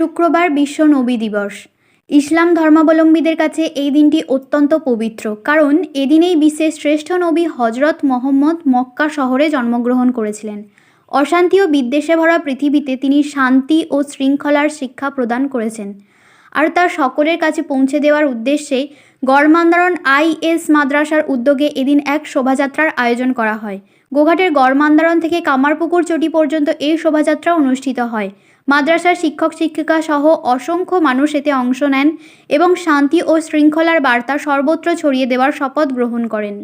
শুক্রবার বিশ্ব নবী দিবস। ইসলাম ধর্মাবলম্বীদের কাছে এই দিনটি অত্যন্ত পবিত্র, কারণ এদিনেই বিশ্বের শ্রেষ্ঠ নবী হজরত মোহাম্মদ মক্কা শহরে জন্মগ্রহণ করেছিলেন। অশান্তি ও বিদ্বেষে ভরা পৃথিবীতে তিনি শান্তি ও শৃঙ্খলার শিক্ষা প্রদান করেছেন। আর তা সকলের কাছে পৌঁছে দেওয়ার উদ্দেশ্যে গড়মান্দারণ আইএস মাদ্রাসার উদ্যোগে এদিন এক শোভাযাত্রার আয়োজন করা হয়। গোঘাটের গড়মান্দারণ থেকে কামারপুকুর চটি পর্যন্ত এই শোভাযাত্রা অনুষ্ঠিত হয়। মাদ্রাসার শিক্ষক, শিক্ষিকা সহ অসংখ্য মানুষ এতে অংশ নেন এবং শান্তি ও শৃঙ্খলার বার্তা সর্বত্র ছড়িয়ে দেওয়ার শপথ গ্রহণ করেন।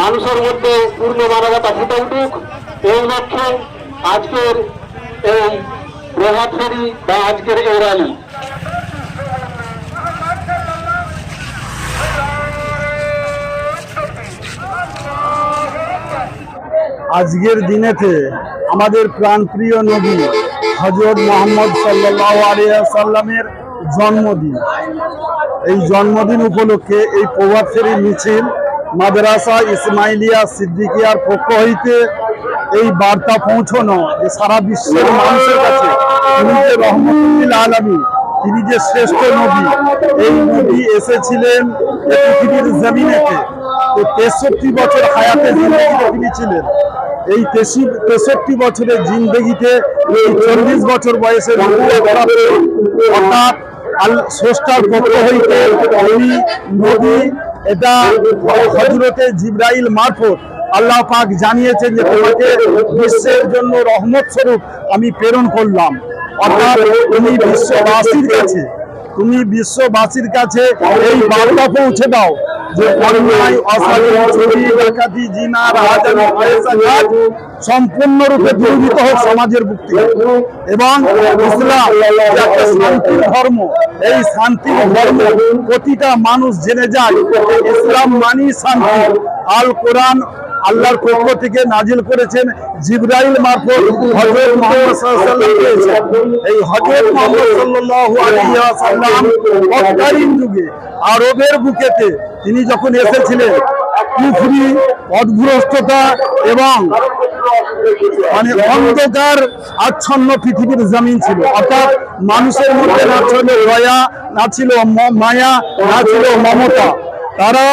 মানুষের মধ্যে পূর্ণ মানবতা ফুটে উঠুক। এই আজকের এই প্রভাত ফেরি বা আজকের এই র্যালি আজকের দিনেতে আমাদের প্রাণপ্রিয় নবী হজরত মোহাম্মদ সাল্লাহ জন্মদিন। এই জন্মদিন উপলক্ষে এই প্রভাত ফেরি মিছিল মাদ্রাসা ইসমাইলিয়া সিদ্দিকিয়ার পক্ষ হইতে এই বার্তা পৌঁছানো যে সারা বিশ্বের মানুষের কাছে তিনি যে আলমী তিনি যে শ্রেষ্ঠ নবী, এই নবী এসেছিলেন পৃথিবীর জমিনেতে। তো তেষট্টি বছর হায়াতে তিনি ছিলেন। এই তেষি- তেষট্টি বছরের জিন্দগিতে এই চল্লিশ বছর বয়সে অর্থাৎ পক্ষ হইতে এটা হজরতে জিব্রাইল মারফত আল্লাহ পাক জানিয়েছেন যে তোমাকে বিশ্বের জন্য রহমত স্বরূপ আমি প্রেরণ করলাম। অর্থাৎ তুমি বিশ্ববাসীর কাছে, তুমি বিশ্ববাসীর কাছে এই বার্তা পৌঁছে দাও যে সম্পূর্ণরূপে দূরীভূত হোক সমাজের বুক থেকে। এবং ইসলাম শান্তির ধর্ম, এই শান্তির ধর্ম প্রতিটা মানুষ জেনে যায় ইসলাম মানি শান্তি। আল কোরআন আল্লাহর পক্ষ থেকে নাজিল করেছেন জিব্রাইল মারফত এই যুগে আরবের বুকেতে তিনি যখন এসেছিলেন কুফরি অদ্ভ্রষ্টতা এবং মানে অন্ধকার আচ্ছন্ন পৃথিবীর জমিন ছিল। অর্থাৎ মানুষের মধ্যে না ছিল দয়া, না ছিল মায়া, না ছিল মমতা। তারা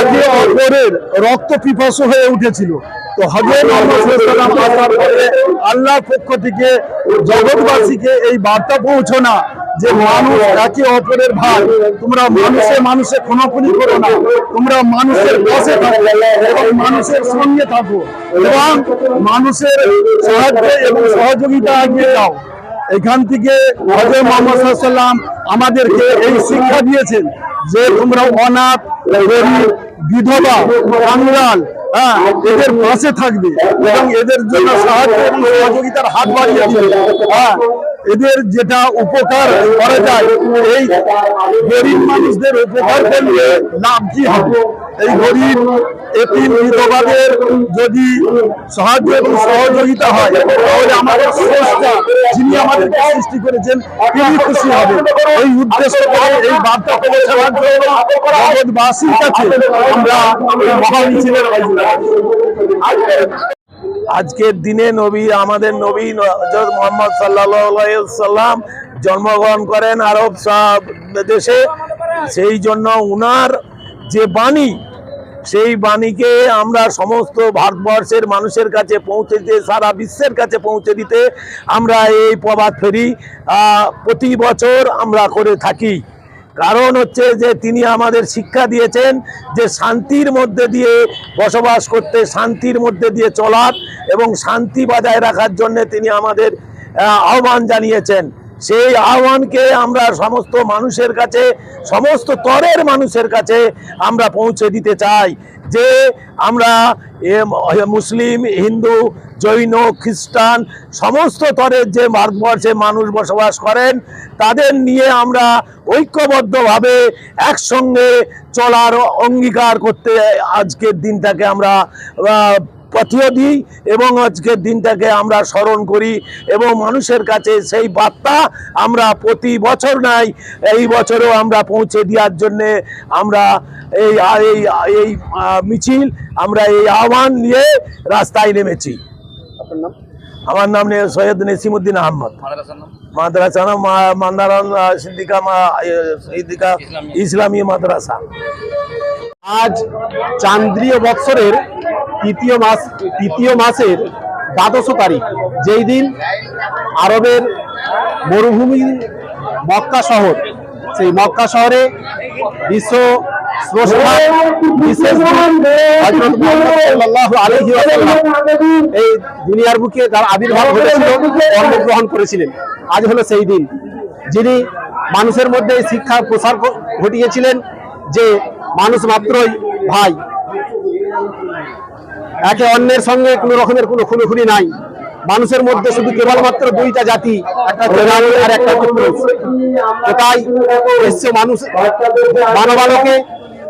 একে অপরের রক্ত পিপাসু হয়ে উঠেছিল। তো হজরত আল্লাহর পক্ষ থেকে জগৎবাসীকে এই বার্তা পৌঁছনা যে মানুষ একে অপরের ভাই তোমরা মানুষে মানুষে খুনাখুনি করো না। তোমরা মানুষের পাশে থাকো এবং মানুষের সঙ্গে থাকো। এবং মানুষের সাহায্যে এবং সহযোগিতা এগিয়ে যাও। এখান থেকে হজর মোহাম্মদ সাল্লাম আমাদেরকে এই শিক্ষা দিয়েছেন যে তোমরা অনাথ, গরিব, বিধবা কাঙ্গাল হ্যাঁ এদের পাশে থাকবে এবং এদের জন্য সাহায্য এবং সহযোগিতার হাত বাড়িয়ে দিবে হ্যাঁ এদের যেটা উপকার করা যায়, এই গরিব মানুষদের উপকার করলে লাভ কি হবে এই গরিব যদি সাহায্য এবং সহযোগিতা হয়, তাহলে আমাদের যিনি সৃষ্টি করেছেন, তিনি খুশি হবে এই উদ্দেশ্য করে এই বার্তা জন্য কাছে আমরা। আজকের দিনে নবী, আমাদের নবী মোহাম্মদ সাল্লাম জন্মগ্রহণ করেন আরব সব দেশে। সেই জন্য উনার যে বাণী, সেই বাণীকে আমরা সমস্ত ভারতবর্ষের মানুষের কাছে পৌঁছে দিতে, সারা বিশ্বের কাছে পৌঁছে দিতে আমরা এই প্রবাদ ফেরি প্রতি বছর আমরা করে থাকি। কারণ হচ্ছে যে তিনি আমাদের শিক্ষা দিয়েছেন যে শান্তির মধ্যে দিয়ে বসবাস করতে, শান্তির মধ্যে দিয়ে চলার এবং শান্তি বজায় রাখার জন্য তিনি আমাদের আহ্বান জানিয়েছেন। সেই আহ্বানকে আমরা সমস্ত মানুষের কাছে, সমস্ত তরের মানুষের কাছে আমরা পৌঁছে দিতে চাই যে আমরা মুসলিম, হিন্দু, জৈন, খ্রিস্টান, সমস্ত তরের যে ভারতবর্ষে মানুষ বসবাস করেন, তাদের নিয়ে আমরা ঐক্যবদ্ধভাবে একসঙ্গে চলার অঙ্গীকার করতে আজকের দিনটাকে আমরা পাঠিয়ে দিই এবং আজকের দিনটাকে আমরা স্মরণ করি এবং মানুষের কাছে সেই বার্তা আমরা প্রতি বছর নাই। এই বছরেও আমরা পৌঁছে দেওয়ার জন্যে আমরা এই এই এই মিছিল আমরা এই আহ্বান নিয়ে রাস্তায় নেমেছি। আমার নাম নে- সৈয়দ নেসিমুদ্দিন আহমদ। মাদ্রাসা নাম মা- মান্দারান সিদ্দিকা মা- সিদ্দিকা ইসলামী মাদ্রাসা। আজ চান্দ্রীয় বৎসরের তৃতীয় মাস, তৃতীয় মাসের দ্বাদশ তারিখ। যেই দিন আরবের মরুভূমি মক্কা শহর, সেই মক্কা শহরে বিশ্ব এই দুনিয়ার বুকে তার আবির্ভাব ঘটেছিল, জন্মগ্রহণ করেছিলেন। আজ হলো সেই দিন। যিনি মানুষের মধ্যে এই শিক্ষার প্রসার ঘটিয়েছিলেন যে মানুষ মাত্রই ভাই। একে অন্যের সঙ্গে কোনো রকমের কোনো খুনোখুনি নাই। মানুষের মধ্যে শুধু কেবলমাত্র দুইটা জাতি, একটা আর একটা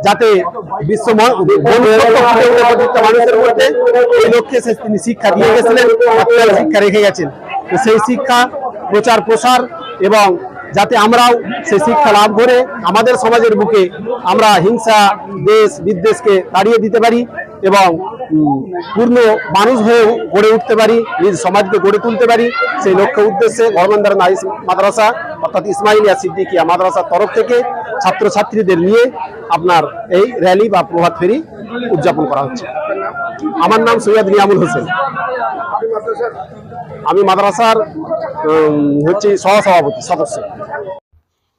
যাতে বিশ্ব মানুষের মধ্যে এই লক্ষ্যে তিনি শিক্ষা দিয়ে গেছিলেন শিক্ষা রেখে গেছেন। সেই শিক্ষা প্রচার প্রসার এবং যাতে আমরাও সেই শিক্ষা লাভ করে আমাদের সমাজের বুকে আমরা হিংসা, দেশ, বিদ্বেষকে তাড়িয়ে দিতে পারি এবং পূর্ণ মানুষ হয়ে গড়ে উঠতে পারি, নিজ সমাজকে গড়ে তুলতে পারি। সেই লক্ষ্য উদ্দেশ্যে গভর্নমেন্ট নাইস মাদ্রাসা, অর্থাৎ ইসমাইলিয়া সিদ্দিকিয়া মাদ্রাসার তরফ থেকে ছাত্রছাত্রীদের নিয়ে আপনার এই র্যালি বা প্রভাত ফেরি উদযাপন করা হচ্ছে। আমার নাম সৈয়দ নিয়ামুল হোসেন। আমি মাদ্রাসার হচ্ছে সহসভাপতি, সদস্য।